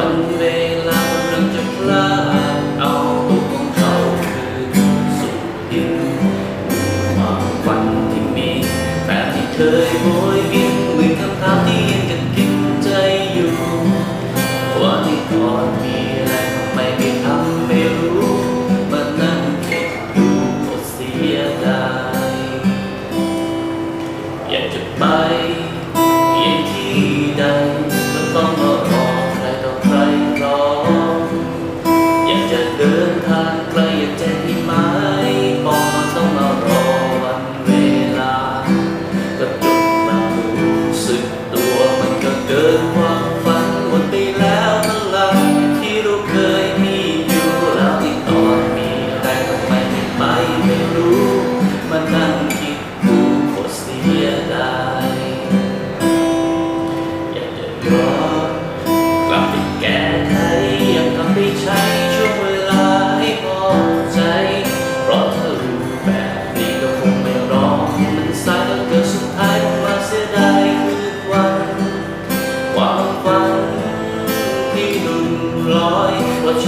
วันเวลากำลังจะพลาดเอาตัวของเขาคือสุดดินความฝันที่มีแต่ที่เคยโหย the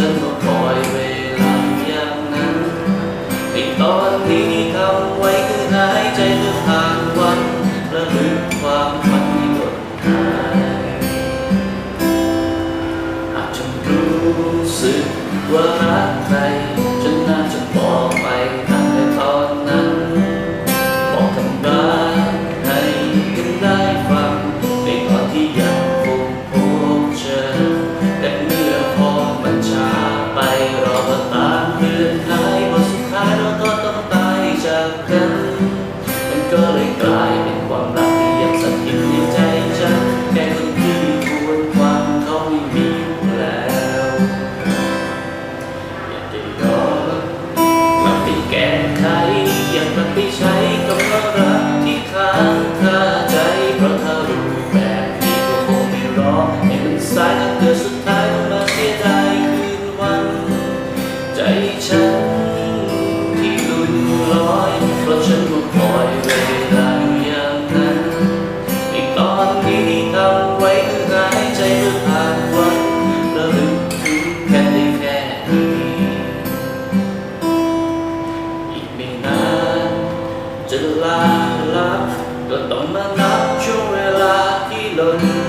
ฉันมาปล่อยเวลาอย่างนั้นในตอนนี้คำไว้คือหายใจเพื่อผ่านวันระลึกความฝันที่หมดหายอาจจะรู้สึกว่ารักใคร กัน มันก็เลยกลายเป็นความรักที่ยังสักกินในใจฉันแค่คนที่ควรฟังเขาไม่มีแล้วอยากจะยอมมันไปแก้ไขอยากมันไปใช้กับความรักที่ค้างคาใจเพราะถ้ารู้แบบนี้ก็คงไม่รอให้มันสายแล้เธอสุดท้ายมาเสียดายคืนวัน ใจฉัน ฉันก็คอยเวลาอย่างนั้นในตอนนี้ทำไว้ข้างในใจเมื่อผ่านวันระลึกถึงกันได้แค่นี้อีกไม่นานจะลาลับก็ต้องมานับช่วงเวลาที่หล่น